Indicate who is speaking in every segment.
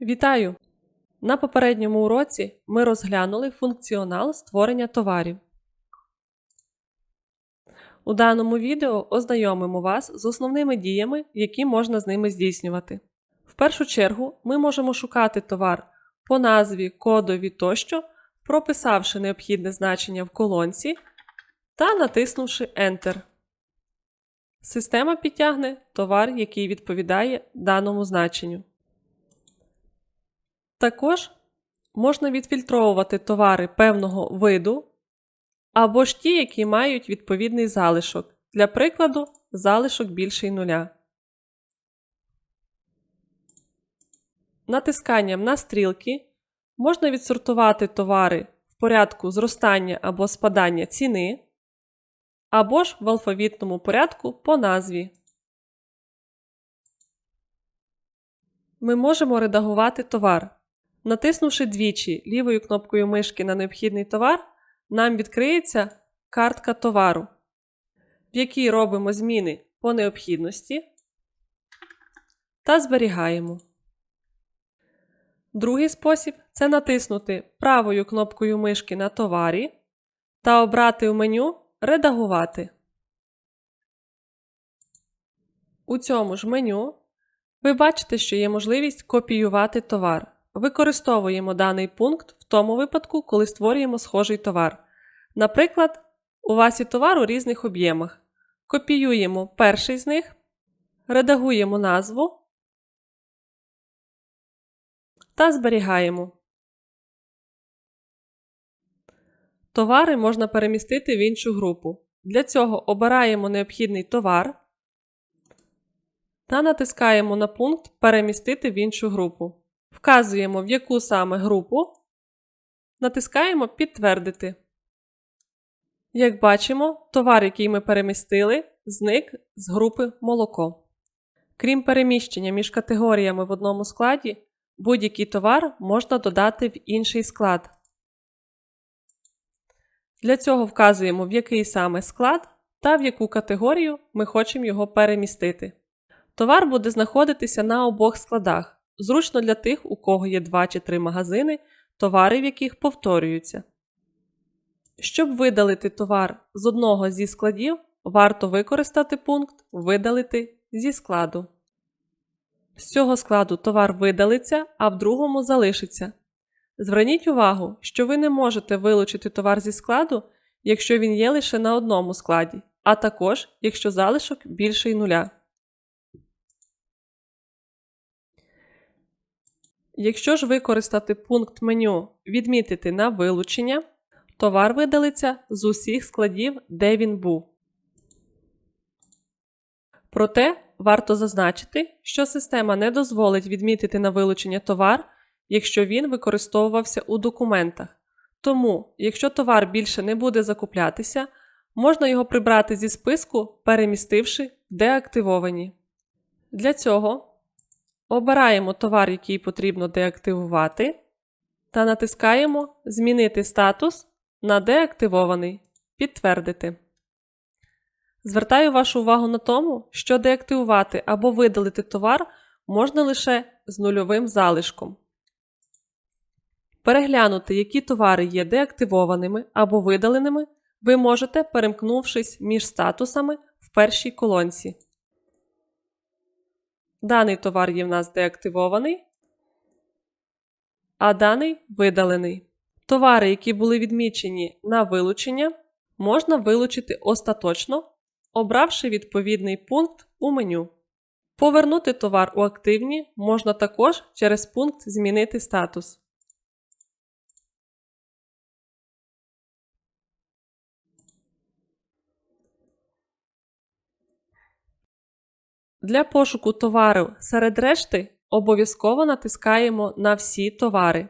Speaker 1: Вітаю! На попередньому уроці ми розглянули функціонал створення товарів. У даному відео ознайомимо вас з основними діями, які можна з ними здійснювати. В першу чергу ми можемо шукати товар по назві, кодові тощо, прописавши необхідне значення в колонці та натиснувши Enter. Система підтягне товар, який відповідає даному значенню. Також можна відфільтровувати товари певного виду або ж ті, які мають відповідний залишок. Для прикладу, залишок більший нуля. Натисканням на стрілки можна відсортувати товари в порядку зростання або спадання ціни, або ж в алфавітному порядку по назві. Ми можемо редагувати товар. Натиснувши двічі лівою кнопкою мишки на необхідний товар, нам відкриється картка товару, в якій робимо зміни по необхідності та зберігаємо. Другий спосіб це натиснути правою кнопкою мишки на товарі та обрати в меню Редагувати. У цьому ж меню ви бачите, що є можливість копіювати товар. Використовуємо даний пункт в тому випадку, коли створюємо схожий товар. Наприклад, у вас є товар у різних об'ємах. Копіюємо перший з них, редагуємо назву та зберігаємо. Товари можна перемістити в іншу групу. Для цього обираємо необхідний товар та натискаємо на пункт Перемістити в іншу групу. Вказуємо, в яку саме групу, натискаємо Підтвердити. Як бачимо, товар, який ми перемістили, зник з групи молоко. Крім переміщення між категоріями в одному складі, будь-який товар можна додати в інший склад. Для цього вказуємо, в який саме склад та в яку категорію ми хочемо його перемістити. Товар буде знаходитися на обох складах. Зручно для тих, у кого є 2 чи 3 магазини, товари в яких повторюються. Щоб видалити товар з одного зі складів, варто використати пункт Видалити зі складу. З цього складу товар видалиться, а в другому залишиться. Зверніть увагу, що ви не можете вилучити товар зі складу, якщо він є лише на одному складі, а також якщо залишок більший нуля. Якщо ж використати пункт меню Відмітити на вилучення, товар видалиться з усіх складів, де він був. Проте варто зазначити, що система не дозволить відмітити на вилучення товар, якщо він використовувався у документах. Тому, якщо товар більше не буде закуплятися, можна його прибрати зі списку, перемістивши в деактивовані. Для цього Обираємо товар, який потрібно деактивувати, та натискаємо Змінити статус на деактивований. Підтвердити. Звертаю вашу увагу на тому, що деактивувати або видалити товар можна лише з нульовим залишком. Переглянути, які товари є деактивованими або видаленими, ви можете, перемкнувшись між статусами в першій колонці. Даний товар є в нас деактивований, а даний видалений. Товари, які були відмічені на вилучення, можна вилучити остаточно, обравши відповідний пункт у меню. Повернути товар у активні можна також через пункт Змінити статус. Для пошуку товару серед решти обов'язково натискаємо на всі товари,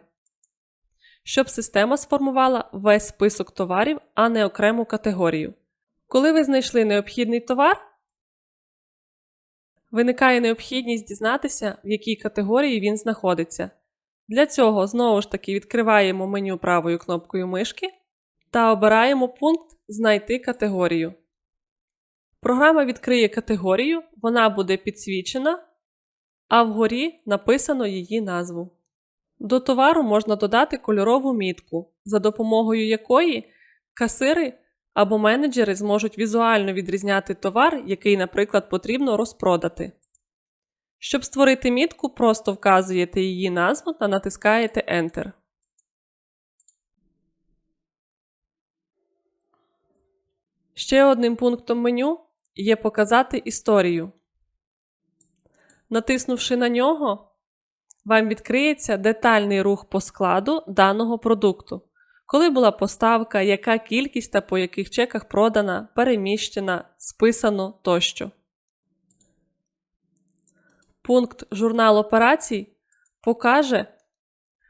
Speaker 1: щоб система сформувала весь список товарів, а не окрему категорію. Коли ви знайшли необхідний товар, виникає необхідність дізнатися, в якій категорії він знаходиться. Для цього знову ж таки відкриваємо меню правою кнопкою мишки та обираємо пункт Знайти категорію. Програма відкриє категорію, вона буде підсвічена, а вгорі написано її назву. До товару можна додати кольорову мітку, за допомогою якої касири або менеджери зможуть візуально відрізняти товар, який, наприклад, потрібно розпродати. Щоб створити мітку, просто вказуєте її назву та натискаєте Enter. Ще одним пунктом меню є Показати історію. Натиснувши на нього, вам відкриється детальний рух по складу даного продукту. Коли була поставка, яка кількість та по яких чеках продана, переміщена, списано тощо. Пункт Журнал операцій покаже,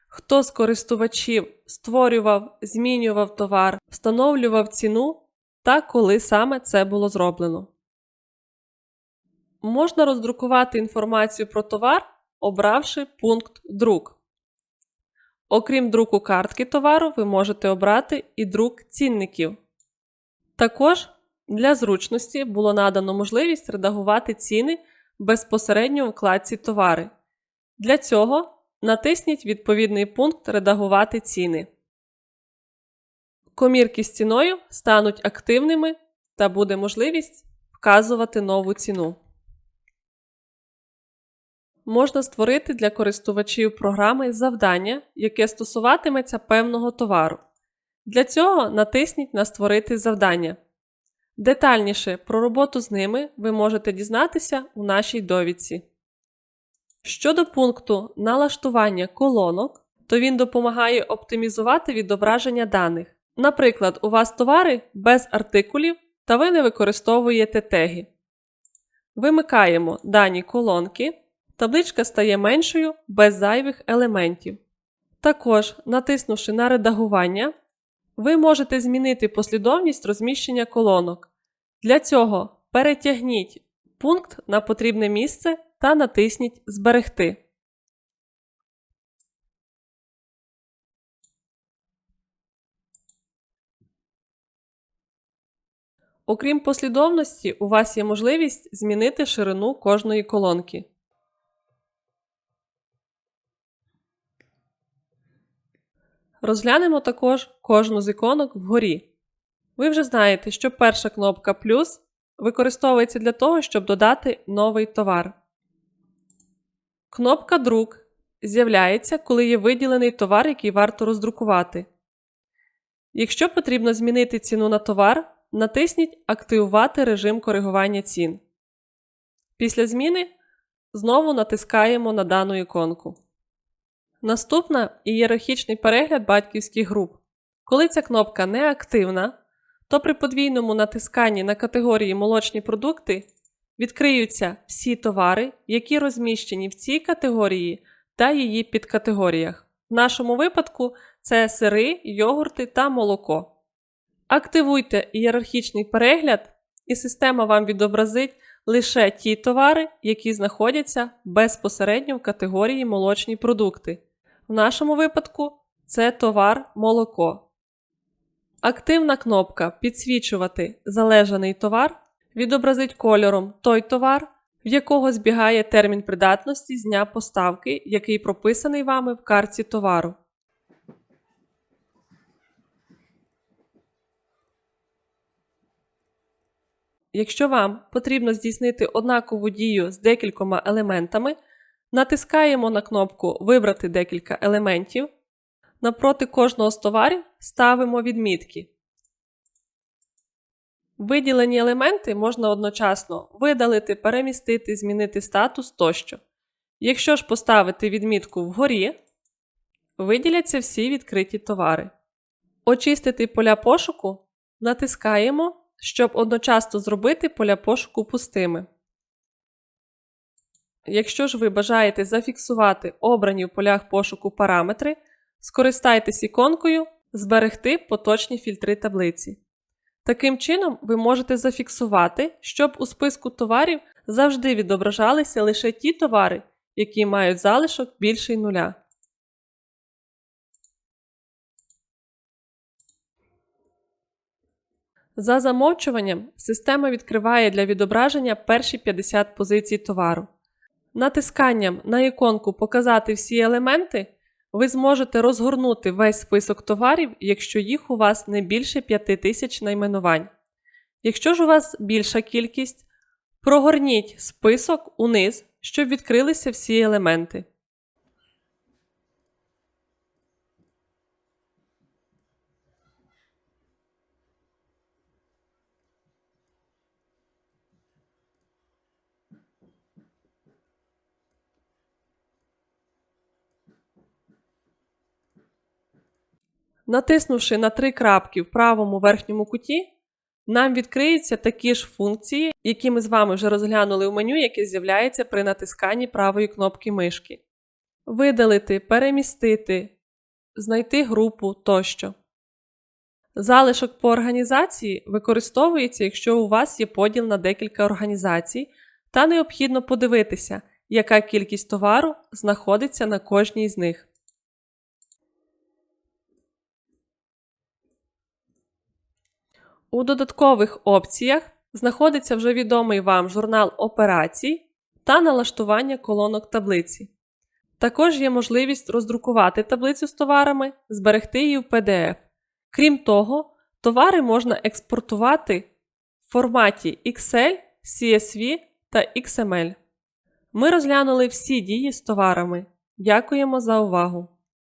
Speaker 1: хто з користувачів створював, змінював товар, встановлював ціну та коли саме це було зроблено. Можна роздрукувати інформацію про товар, обравши пункт Друк. Окрім друку картки товару, ви можете обрати і друк цінників. Також для зручності було надано можливість редагувати ціни безпосередньо у вкладці Товари. Для цього натисніть відповідний пункт Редагувати ціни. Комірки з ціною стануть активними та буде можливість вказувати нову ціну. Можна створити для користувачів програми завдання, яке стосуватиметься певного товару. Для цього натисніть на Створити завдання. Детальніше про роботу з ними ви можете дізнатися у нашій довідці. Щодо пункту налаштування колонок, то він допомагає оптимізувати відображення даних. Наприклад, у вас товари без артикулів та ви не використовуєте теги. Вимикаємо дані колонки. Табличка стає меншою без зайвих елементів. Також, натиснувши на редагування, ви можете змінити послідовність розміщення колонок. Для цього перетягніть пункт на потрібне місце та натисніть Зберегти. Окрім послідовності, у вас є можливість змінити ширину кожної колонки. Розглянемо також кожну з іконок вгорі. Ви вже знаєте, що перша кнопка плюс використовується для того, щоб додати новий товар. Кнопка Друк з'являється, коли є виділений товар, який варто роздрукувати. Якщо потрібно змінити ціну на товар, натисніть Активувати режим коригування цін. Після зміни знову натискаємо на дану іконку. Наступна ієрархічний перегляд батьківських груп. Коли ця кнопка не активна, то при подвійному натисканні на категорії молочні продукти відкриються всі товари, які розміщені в цій категорії та її підкатегоріях. В нашому випадку це сири, йогурти та молоко. Активуйте ієрархічний перегляд, і система вам відобразить лише ті товари, які знаходяться безпосередньо в категорії молочні продукти. В нашому випадку це товар молоко. Активна кнопка Підсвічувати залежаний товар відобразить кольором той товар, в якого збігає термін придатності з дня поставки, який прописаний вами в картці товару. Якщо вам потрібно здійснити однакову дію з декількома елементами, натискаємо на кнопку Вибрати декілька елементів. Напроти кожного з товарів ставимо відмітки. Виділені елементи можна одночасно видалити, перемістити, змінити статус тощо. Якщо ж поставити відмітку вгорі, виділяться всі відкриті товари. Очистити поля пошуку натискаємо, щоб одночасно зробити поля пошуку пустими. Якщо ж ви бажаєте зафіксувати обрані в полях пошуку параметри, скористайтесь іконкою Зберегти поточні фільтри таблиці. Таким чином, ви можете зафіксувати, щоб у списку товарів завжди відображалися лише ті товари, які мають залишок більший нуля. За замовчуванням система відкриває для відображення перші 50 позицій товару. Натисканням на іконку Показати всі елементи Ви зможете розгорнути весь список товарів, якщо їх у вас не більше 5000 найменувань. Якщо ж у вас більша кількість, прогорніть список униз, щоб відкрилися всі елементи. Натиснувши на три крапки в правому верхньому куті, нам відкриються такі ж функції, які ми з вами вже розглянули в меню, яке з'являється при натисканні правої кнопки мишки. Видалити, перемістити, знайти групу тощо. Залишок по організації використовується, якщо у вас є поділ на декілька організацій, та необхідно подивитися, яка кількість товару знаходиться на кожній з них. У додаткових опціях знаходиться вже відомий вам журнал операцій та налаштування колонок таблиці. Також є можливість роздрукувати таблицю з товарами, зберегти її в PDF. Крім того, товари можна експортувати в форматі Excel, CSV та XML. Ми розглянули всі дії з товарами. Дякуємо за увагу!